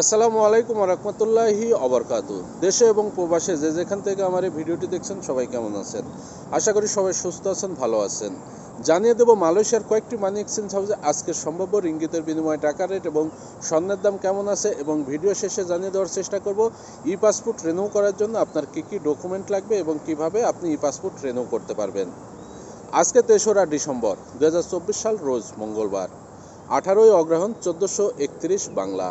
আসসালামু আলাইকুম রহমতুল্লাহি অবরকাত দেশে এবং প্রবাসে যে যেখান থেকে আমার এই ভিডিওটি দেখছেন, সবাই কেমন আছেন? আশা করি সবাই সুস্থ আছেন, ভালো আছেন। জানিয়ে দেব, মালয়েশিয়ার কয়েকটি মানি এক্সচেঞ্জ হাউসে আজকের সম্ভাব্য রিঙ্গিতের বিনিময়ে টাকা রেট এবং স্বর্ণের দাম কেমন আছে এবং ভিডিও শেষে জানিয়ে দেওয়ার চেষ্টা করব ই পাসপোর্ট রেনিউ করার জন্য আপনার কী কী ডকুমেন্ট লাগবে এবং কীভাবে আপনি ই পাসপোর্ট রেনিউ করতে পারবেন? আজকে তেসরা ডিসেম্বর দু হাজার চব্বিশ সাল রোজ মঙ্গলবার। আঠারোই অগ্রহণ চোদ্দোশো বাংলা।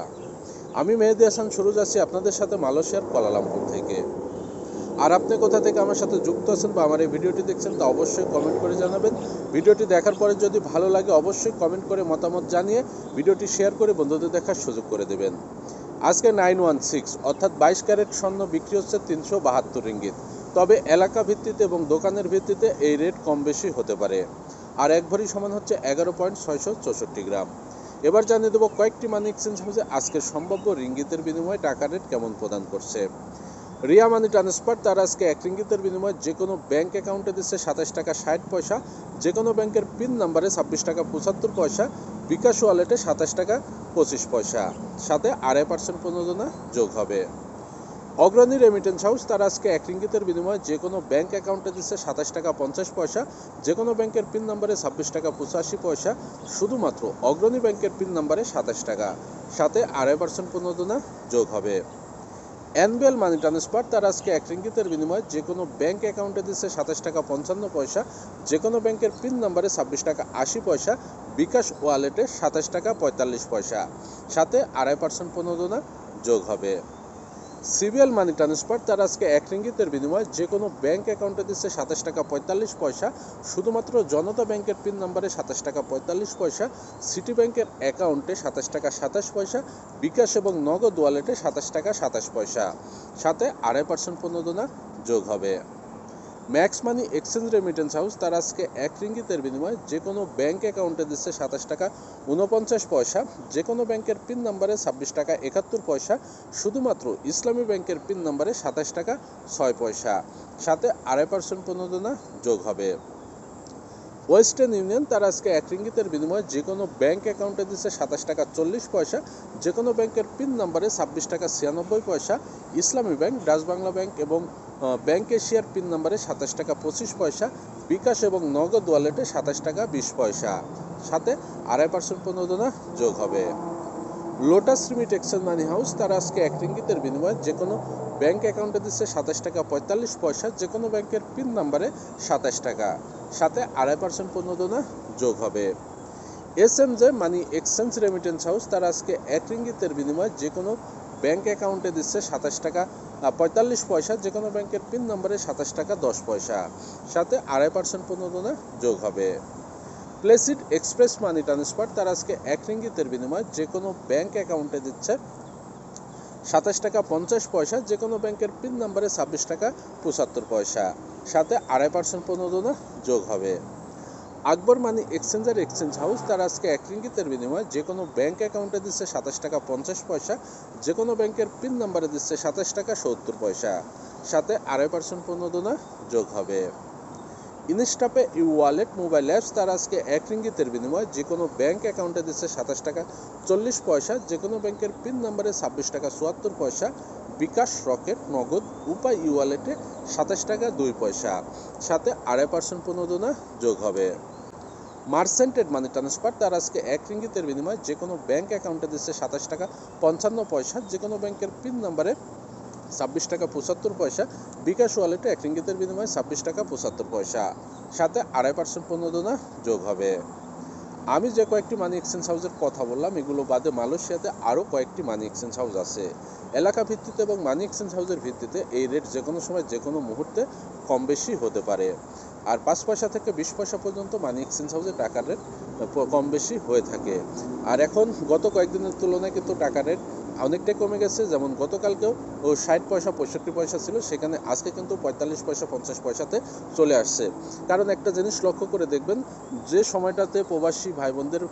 আমি মেহেদি হাসান সুরজ আছি আপনাদের সাথে মালয়েশিয়ার কোয়ালালামপুর থেকে। আর আপনি কোথা থেকে আমার সাথে যুক্ত আছেন বা আমার এই ভিডিওটি দেখছেন তা অবশ্যই কমেন্ট করে জানাবেন। ভিডিওটি দেখার পরে যদি ভালো লাগে অবশ্যই কমেন্ট করে মতামত জানিয়ে ভিডিওটি শেয়ার করে বন্ধুদের দেখার সুযোগ করে দেবেন। আজকে নাইন ওয়ান সিক্স অর্থাৎ বাইশ ক্যারেট স্বর্ণ বিক্রি হচ্ছে তিনশো বাহাত্তর রিঙ্গিত। তবে এলাকা ভিত্তিতে এবং দোকানের ভিত্তিতে এই রেট কম বেশি হতে পারে। আর এক ভরি সমান হচ্ছে এগারো পয়েন্ট ছয়শো চৌষট্টি গ্রাম। এবার জানিয়ে দেবো কয়েকটি মানি এক্সচেঞ্জ হাউসে আজকে সম্ভাব্য রিঙ্গিতের বিনিময়ে টাকা রেট কেমন প্রদান করছে। রিয়া মানি ট্রান্সফার তার আজকে এক রিঙ্গিতের বিনিময়ে যে কোনো ব্যাংক অ্যাকাউন্টে দিচ্ছে সাতাশ টাকা ষাট পয়সা, যে কোনো ব্যাংকের পিন নাম্বারে ছাব্বিশ টাকা পঁচাত্তর পয়সা, বিকাশ ওয়ালেটে সাতাশ টাকা পঁচিশ পয়সা। সাথে আড়াই পার্সেন্ট প্রণোদনা যোগ হবে। অগ্রণী রেমিটেন্স হাউস তার আজকে এক রিঙ্গিতের বিনিময়ে যে কোনো ব্যাংক অ্যাকাউন্টে দিচ্ছে সাতাশ টাকা পঞ্চাশ পয়সা, যে কোনো ব্যাংকের পিন নাম্বারে ছাব্বিশ টাকা পঁচাশি পয়সা, শুধুমাত্র অগ্রণী ব্যাংকের পিন নাম্বারে সাতাশ টাকা। সাথে আড়াই পার্সেন্ট প্রণোদনা যোগ হবে। অ্যানুয়াল মানি ট্রান্সফার তার আজকে এক রিঙ্গিতের বিনিময়ে যে কোনো ব্যাংক অ্যাকাউন্টে দিচ্ছে সাতাশ টাকা পঞ্চান্ন পয়সা, যে কোনো ব্যাংকের পিন নাম্বারে ছাব্বিশ টাকা আশি পয়সা, বিকাশ ওয়ালেটে সাতাশ টাকা পঁয়তাল্লিশ পয়সা। সাথে আড়াই পার্সেন্ট প্রণোদনা যোগ হবে। সিবিএল মানি ট্রান্সফার, তার আজকে এক রিঙ্গিতের বিনিময়ে যে কোনো ব্যাংক অ্যাকাউন্টে দিচ্ছে সাতাশ টাকা পঁয়তাল্লিশ পয়সা। শুধুমাত্র জনতা ব্যাংকের পিন নাম্বারে সাতাশ টাকা পঁয়তাল্লিশ পয়সা, সিটি ব্যাংকের অ্যাকাউন্টে সাতাশ টাকা সাতাশ পয়সা, বিকাশ এবং নগদ ওয়ালেটে সাতাশ টাকা সাতাশ পয়সা। সাথে আড়াই পার্সেন্ট প্রণোদনা যোগ হবে। Max money exchange remittance house তার আজকে এক রিঙ্গিতের বিনিময়ে যে কোনো ব্যাঙ্ক অ্যাকাউন্টে দিচ্ছে সাতাশ টাকা উনপঞ্চাশ পয়সা যে কোনো ব্যাংকের পিন নাম্বারে ছাব্বিশ টাকা একাত্তর পয়সা, শুধুমাত্র ইসলামী ব্যাংকের পিন নাম্বারে সাতাশ টাকা ছয় পয়সা। সাথে আড়াই পার্সেন্ট প্রণোদনা যোগ হবে। ওয়েস্টার্ন ইউনিয়ন, তার আজকে এক রিঙ্গিতের বিনিময়ে যে কোনো ব্যাংক অ্যাকাউন্টে দিচ্ছে সাতাশ টাকা চল্লিশ পয়সা, যে কোনো ব্যাংকের পিন নাম্বারে ছাব্বিশ টাকা ছিয়ানব্বই পয়সা, Islami bank, Dutch Bangla bank এবং ব্যাংক এশিয়ার পিন নাম্বারে সাতাশ টাকা পঁচিশ পয়সা, বিকাশ এবং নগদ ওয়ালেটে সাতাশ টাকা বিশ পয়সা। সাথে আড়াই পার্সেন্ট প্রণোদনা যোগ হবে। Lotus remit exchange money house, তারা আজকে এক রিঙ্গিতের বিনিময়ে যে কোনো ব্যাংক অ্যাকাউন্টে দিচ্ছে সাতাশ টাকা পঁয়তাল্লিশ পয়সা, যে কোনো ব্যাংকের পিন নাম্বারে সাতাশ টাকা। সাথে আড়াই পার্সেন্ট প্রণোদনা যোগ হবে। S M J money exchange remittance house তারা আজকে এক রিঙ্গিতের বিনিময়ে যে কোনো ব্যাংক অ্যাকাউন্টে দিচ্ছে সাতাশ টাকা পঁয়তাল্লিশ পয়সা যে কোনো ব্যাংকের পিন নম্বরে সাতাশ টাকা দশ পয়সা। সাথে আড়াই পার্সেন্ট প্রণোদনা যোগ হবে। প্লেসিড এক্সপ্রেস মানি ট্রান্সফার তার আজকে এক রিঙ্গিতের বিনিময়ে যে কোনো ব্যাংক অ্যাকাউন্টে দিচ্ছে সাতাশ টাকা পঞ্চাশ পয়সা যে কোনো ব্যাংকের পিন নাম্বারে ছাব্বিশ টাকা পঁচাত্তর পয়সা। সাথে আড়াই পার্সেন্ট প্রণোদনা যোগ হবে। Akbar money exchanger exchange house তার আজকে এক রিঙ্গিতের বিনিময়ে যে কোনো ব্যাংক অ্যাকাউন্টে দিচ্ছে সাতাশ টাকা পঞ্চাশ পয়সা যে কোনো ব্যাংকের পিন নাম্বারে দিচ্ছে সাতাশ টাকা সত্তর পয়সা। সাথে আড়াই পার্সেন্ট প্রণোদনা যোগ হবে। Instapay e wallet mobile apps তার আজকে এক রিঙ্গিতের বিনিময়ে যে কোনো ব্যাংক অ্যাকাউন্টে দিচ্ছে সাতাশ টাকা চল্লিশ পয়সা যে কোনো ব্যাংকের পিন নাম্বারে ছাব্বিশ টাকা চুয়াত্তর পয়সা বিকাশ রকেট নগদ উপায় ই ওয়ালেটে সাতাশ টাকা দুই পয়সা। সাথে আড়াই পার্সেন্ট প্রণোদনা যোগ হবে। মার্সেন্টেড মানি ট্রান্সফার তার আজকে এক রিঙ্গিতের বিনিময়ে যে কোনো ব্যাংক অ্যাকাউন্টে দিচ্ছে সাতাশ টাকা পঞ্চান্ন পয়সা যে কোনো ব্যাংকের পিন নাম্বারে ছাব্বিশ টাকা পঁচাত্তর পয়সা, বিকাশ ওয়ালেটে এক রিঙ্গিতের বিনিময়ে ছাব্বিশ টাকা পঁচাত্তর পয়সা। সাথে আড়াই পার্সেন্ট প্রণোদনা যোগ হবে। আমি যে কয়েকটি মানি এক্সচেঞ্জ হাউসের কথা বললাম, এগুলো বাদে মালয়েশিয়াতে আরও কয়েকটি মানি এক্সচেঞ্জ হাউস আছে। এলাকা ভিত্তিতে এবং মানি এক্সচেঞ্জ হাউসের ভিত্তিতে এই রেট যে কোনো সময় যে কোনো মুহূর্তে কম বেশি হতে পারে। আর পাঁচ পয়সা থেকে বিশ পয়সা পর্যন্ত মানি এক্সচেঞ্জ হাউসে টাকার রেট কম বেশি হয়ে থাকে। আর এখন গত কয়েকদিনের তুলনায় কিন্তু টাকার রেট অনেকটাই কমে গেছে, যেমন গতকালকেও ও ষাট পয়সা, পঁয়ষট্টি পয়সা ছিল, সেখানে আজকে কিন্তু পঁয়তাল্লিশ পয়সা, পঞ্চাশ পয়সাতে চলে আসছে। কারণ একটা জিনিস লক্ষ্য করে দেখবেন, যে সময়টাতে প্রবাসী ভাই বোনদের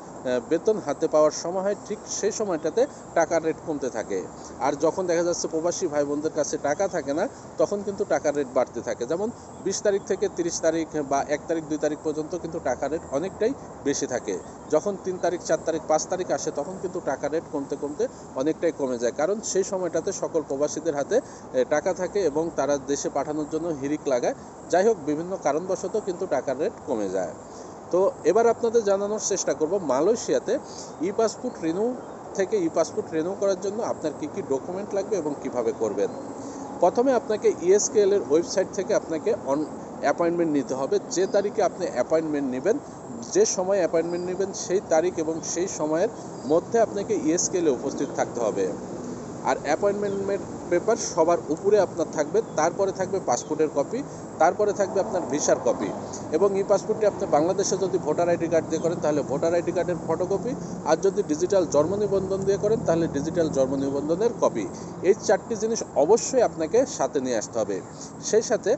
বেতন হাতে পাওয়ার সময় হয়, ঠিক সেই সময়টাতে টাকার রেট কমতে থাকে। আর যখন দেখা যাচ্ছে প্রবাসী ভাই বোনদের কাছে টাকা থাকে না, তখন কিন্তু টাকার রেট বাড়তে থাকে। যেমন বিশ তারিখ থেকে তিরিশ তারিখ বা এক তারিখ, দুই তারিখ পর্যন্ত কিন্তু টাকার রেট অনেকটাই বেশি থাকে। যখন তিন তারিখ, চার তারিখ, পাঁচ তারিখ আসে, তখন কিন্তু টাকার রেট কমতে কমতে অনেকটাই অনেকটাই কমে যায়। কারণ সেই সময়টাতে সকল প্রবাসীদের হাতে টাকা থাকে এবং তারা দেশে পাঠানোর জন্য হিরিক লাগায়। যাই হোক, বিভিন্ন কারণবশত কিন্তু টাকার রেট কমে যায়। তো এবার আপনাদের জানানোর চেষ্টা করব, মালয়েশিয়াতে ই পাসপোর্ট রিনিউ থেকে ই পাসপোর্ট রিনিউ করার জন্য আপনার কী কী ডকুমেন্ট লাগবে এবং কীভাবে করবেন? প্রথমে আপনাকে ইএসকেএল এর ওয়েবসাইট থেকে আপনাকে অন অ্যাপয়েন্টমেন্ট নিতে হবে। যে তারিখে আপনি অ্যাপয়েন্টমেন্ট নেবেন যে সময় অ্যাপয়েন্টমেন্ট নেবেন সেই তারিখ এবং সেই সময়ের মধ্যে আপনাকে E ইএসকেএল উপস্থিত থাকতে হবে। আর অ্যাপয়েন্টমেন্ট পেপার সবার উপরে আপনার থাকবে, তারপরে থাকবে পাসপোর্টের কপি তারপরে থাকবে আপনার ভিসার কপি এবং ই পাসপোর্টটি আপনি বাংলাদেশে যদি ভোটার আইডি কার্ড দিয়ে করেন, তাহলে ভোটার আইডি কার্ডের ফটোকপি আর যদি ডিজিটাল জন্ম নিবন্ধন দিয়ে করেন, তাহলে ডিজিটাল জন্ম নিবন্ধনের কপি এই চারটি জিনিস অবশ্যই আপনাকে সাথে নিয়ে আসতে হবে। সেই সাথে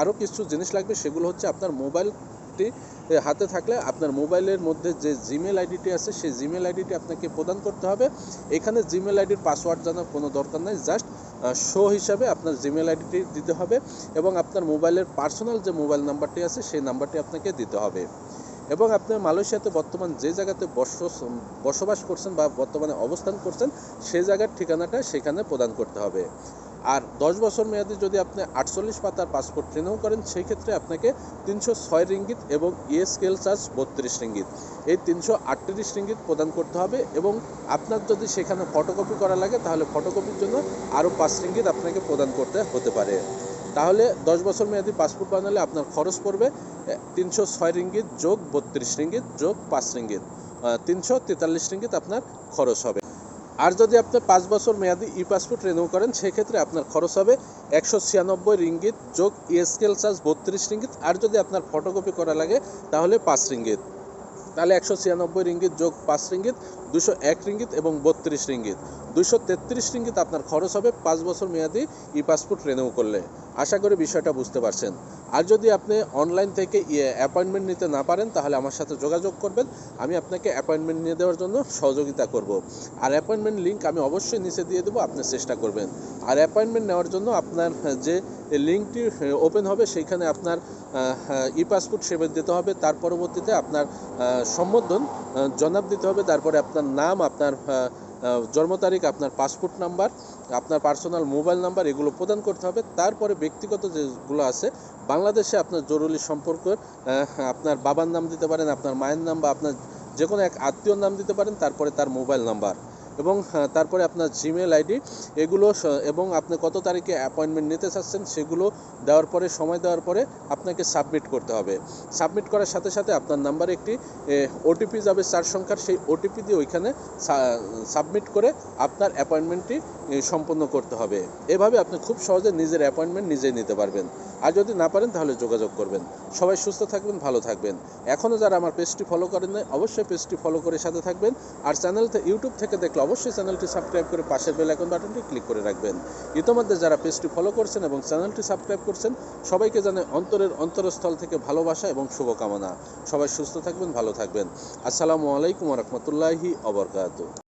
আরও কিছু জিনিস লাগবে, সেগুলো হচ্ছে আপনার মোবাইলটি এ, হাতে থাকলে আপনার মোবাইলের মধ্যে যে জিমেল আইডিটি আছে সেই জিমেল আইডিটি আপনাকে প্রদান করতে হবে। এখানে জিমেল আইডির পাসওয়ার্ড জানার কোনো দরকার নাই জাস্ট শো হিসাবে আপনার জিমেল আইডিটি দিতে হবে এবং আপনার মোবাইলের পার্সোনাল যে মোবাইল নাম্বারটি আছে সেই নাম্বারটি আপনাকে দিতে হবে। এবং আপনি মালয়েশিয়াতে বর্তমান যে জায়গাতে বস- বসবাস করছেন বা বর্তমানে অবস্থান করছেন সেই জায়গার ঠিকানাটা সেখানে প্রদান করতে হবে। আর দশ বছর মেয়াদি যদি আপনি আটচল্লিশ পাতার পাসপোর্ট রিনিউ করেন সেই ক্ষেত্রে আপনাকে তিনশো ছয় রিঙ্গিত এবং ইএসকেল চার্জ বত্রিশ রিঙ্গিত। এই তিনশো আটত্রিশ রিঙ্গিত প্রদান করতে হবে এবং আপনার যদি সেখানে ফটোকপি করা লাগে, তাহলে ফটোকপির জন্য আরও পাঁচ রিঙ্গিত আপনাকে প্রদান করতে হতে পারে। তাহলে দশ বছর মেয়াদি পাসপোর্ট বানালে আপনার খরচ পড়বে তিনশো ছয় রিঙ্গিত যোগ বত্রিশ রিঙ্গিত যোগ পাঁচ রিঙ্গিত। তিনশো তেতাল্লিশ রিঙ্গিত আপনার খরচ হবে। আর যদি আপনি পাঁচ বছর মেয়াদি ই পাসপোর্ট রিনিউ করেন, সেক্ষেত্রে আপনার খরচ হবে একশো ছিয়ানব্বই রিঙ্গিত যোগ ইএসকেল চার্জ বত্রিশ রিঙ্গিত। আর যদি আপনার ফটোকপি করা লাগে, তাহলে পাঁচ রিঙ্গিত। তাহলে একশো ছিয়ানব্বই রিঙ্গিত যোগ পাঁচ রিঙ্গিত। দুশো এক রিঙ্গিত এবং বত্রিশ রিঙ্গিত। দুশো তেত্রিশ রিঙ্গিত আপনার খরচ হবে পাঁচ বছর মেয়াদি ই পাসপোর্ট রিনিউ করলে। আশা করি বিষয়টা বুঝতে পারছেন। আর যদি আপনি অনলাইন থেকে অ্যাপয়েন্টমেন্ট নিতে না পারেন, তাহলে আমার সাথে যোগাযোগ করবেন। আমি আপনাকে অ্যাপয়েন্টমেন্ট নিয়ে দেওয়ার জন্য সহযোগিতা করব। আর অ্যাপয়েন্টমেন্ট লিঙ্ক আমি অবশ্যই নিচে দিয়ে দেবো, আপনি চেষ্টা করবেন। আর অ্যাপয়েন্টমেন্ট নেওয়ার জন্য আপনার যে লিঙ্কটি ওপেন হবে, সেইখানে আপনার ই পাসপোর্ট সেবা দিতে হবে। তার পরবর্তীতে আপনার সম্বোধন জনাব দিতে হবে। তারপরে আপনার নাম আপনার আহ, আহ, জন্ম তারিখ আপনার পাসপোর্ট নাম্বার আপনার পার্সোনাল মোবাইল নাম্বার এগুলো প্রদান করতে হবে। তারপরে ব্যক্তিগত যেগুলো আছে বাংলাদেশে আপনার জরুরি সম্পর্ক আপনার বাবার নাম দিতে পারেন আপনার মায়ের নাম বা আপনার যে কোনো এক আত্মীয়র নাম দিতে পারেন তারপরে তার মোবাইল নাম্বার। এবং তারপরে আপনার জিমেল আইডি, এগুলো এবং আপনি কত তারিখে অ্যাপয়েন্টমেন্ট নিতে চাচ্ছেন সেগুলো দেওয়ার পরে, সময় দেওয়ার পরে আপনাকে সাবমিট করতে হবে। সাবমিট করার সাথে সাথে আপনার নাম্বারে একটি ওটিপি যাবে চার সংখ্যার, সেই ওটিপি দিয়ে ওইখানে সাবমিট করে আপনার অ্যাপয়েন্টমেন্টটি সম্পন্ন করতে হবে। এভাবে আপনি খুব সহজে নিজের অ্যাপয়েন্টমেন্ট নিজেই নিতে পারবেন। আর যদি না পারেন, তাহলে যোগাযোগ করবেন। সবাই সুস্থ থাকবেন, ভালো থাকবেন। এখনও যারা আমার পেজটি ফলো করেন নাই, অবশ্যই পেজটি ফলো করে সাথে থাকবেন। আর চ্যানেল ইউটিউব থেকে দেখলে অবশ্যই চ্যানেলটি সাবস্ক্রাইব করে পাশের বেল আইকন বাটনটি ক্লিক করে রাখবেন। ইতোমধ্যে যারা পেজটি ফলো করছেন এবং চ্যানেলটি সাবস্ক্রাইব করছেন, সবাইকে জানে অন্তরের অন্তরস্থল থেকে ভালোবাসা এবং শুভকামনা। সবাই সুস্থ থাকবেন, ভালো থাকবেন। আসসালামু আলাইকুম রহমতুল্লাহি অবরকাত